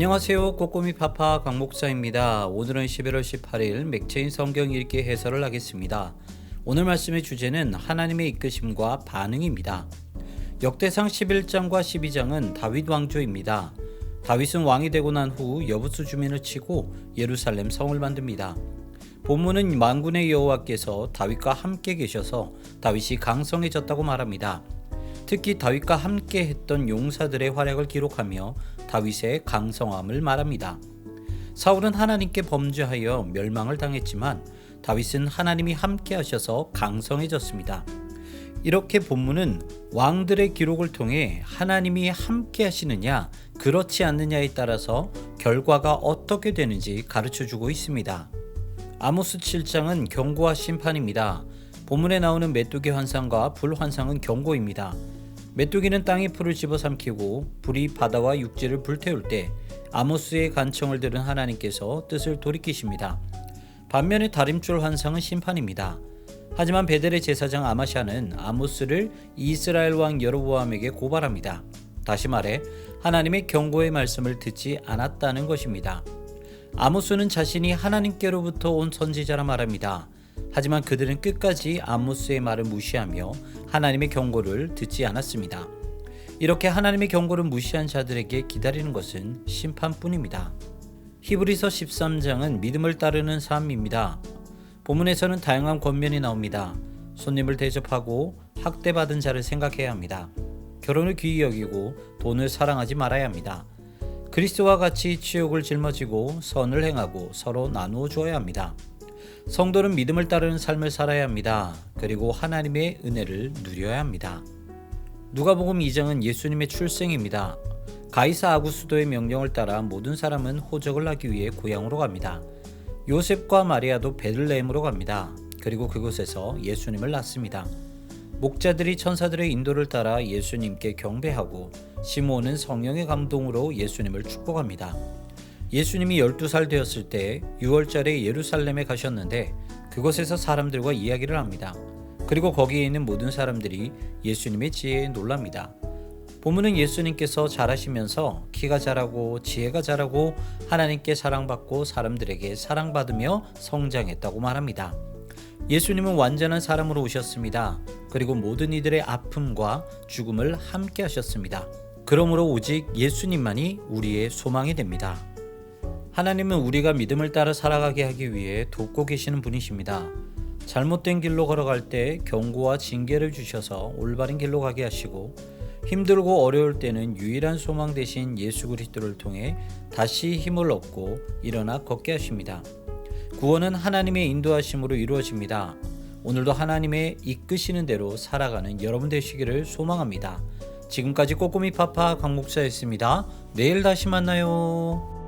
안녕하세요. 꼬꼬미 파파 강목사입니다. 오늘은 11월 18일 맥체인 성경 읽기 해설을 하겠습니다. 오늘 말씀의 주제는 하나님의 이끄심과 반응입니다. 역대상 11장과 12장은 다윗 왕조입니다. 다윗은 왕이 되고 난 후 여부수 주민을 치고 예루살렘 성을 만듭니다. 본문은 만군의 여호와께서 다윗과 함께 계셔서 다윗이 강성해졌다고 말합니다. 특히 다윗과 함께 했던 용사들의 활약을 기록하며 다윗의 강성함을 말합니다. 사울은 하나님께 범죄하여 멸망을 당했지만 다윗은 하나님이 함께 하셔서 강성해졌습니다. 이렇게 본문은 왕들의 기록을 통해 하나님이 함께 하시느냐 그렇지 않느냐에 따라서 결과가 어떻게 되는지 가르쳐 주고 있습니다. 아모스 7장은 경고와 심판입니다. 본문에 나오는 메뚜기 환상과 불 환상은 경고입니다. 메뚜기는 땅의 풀을 집어삼키고 불이 바다와 육지를 불태울 때 아모스의 간청을 들은 하나님께서 뜻을 돌이키십니다. 반면에 다림줄 환상은 심판입니다. 하지만 베델의 제사장 아마샤는 아모스를 이스라엘 왕 여로보암에게 고발합니다. 다시 말해 하나님의 경고의 말씀을 듣지 않았다는 것입니다. 아모스는 자신이 하나님께로부터 온 선지자라 말합니다. 하지만 그들은 끝까지 아모스의 말을 무시하며 하나님의 경고를 듣지 않았습니다. 이렇게 하나님의 경고를 무시한 자들에게 기다리는 것은 심판뿐입니다. 히브리서 13장은 믿음을 따르는 삶입니다. 본문에서는 다양한 권면이 나옵니다. 손님을 대접하고 학대받은 자를 생각해야 합니다. 결혼을 귀히 여기고 돈을 사랑하지 말아야 합니다. 그리스도와 같이 치욕을 짊어지고 선을 행하고 서로 나누어 주어야 합니다. 성도는 믿음을 따르는 삶을 살아야 합니다. 그리고 하나님의 은혜를 누려야 합니다. 누가복음 2장은 예수님의 출생입니다. 가이사 아구스도의 명령을 따라 모든 사람은 호적을 하기 위해 고향으로 갑니다. 요셉과 마리아도 베들레헴으로 갑니다. 그리고 그곳에서 예수님을 낳습니다. 목자들이 천사들의 인도를 따라 예수님께 경배하고 시몬은 성령의 감동으로 예수님을 축복합니다. 예수님이 12살 되었을 때 6월절에 예루살렘에 가셨는데 그곳에서 사람들과 이야기를 합니다. 그리고 거기에 있는 모든 사람들이 예수님의 지혜에 놀랍니다. 본문은 예수님께서 자라시면서 키가 자라고 지혜가 자라고 하나님께 사랑받고 사람들에게 사랑받으며 성장했다고 말합니다. 예수님은 완전한 사람으로 오셨습니다. 그리고 모든 이들의 아픔과 죽음을 함께 하셨습니다. 그러므로 오직 예수님만이 우리의 소망이 됩니다. 하나님은 우리가 믿음을 따라 살아가게 하기 위해 돕고 계시는 분이십니다. 잘못된 길로 걸어갈 때 경고와 징계를 주셔서 올바른 길로 가게 하시고 힘들고 어려울 때는 유일한 소망 되신 예수 그리스도를 통해 다시 힘을 얻고 일어나 걷게 하십니다. 구원은 하나님의 인도하심으로 이루어집니다. 오늘도 하나님의 이끄시는 대로 살아가는 여러분 되시기를 소망합니다. 지금까지 꼬꼬미 파파 강목사였습니다. 내일 다시 만나요.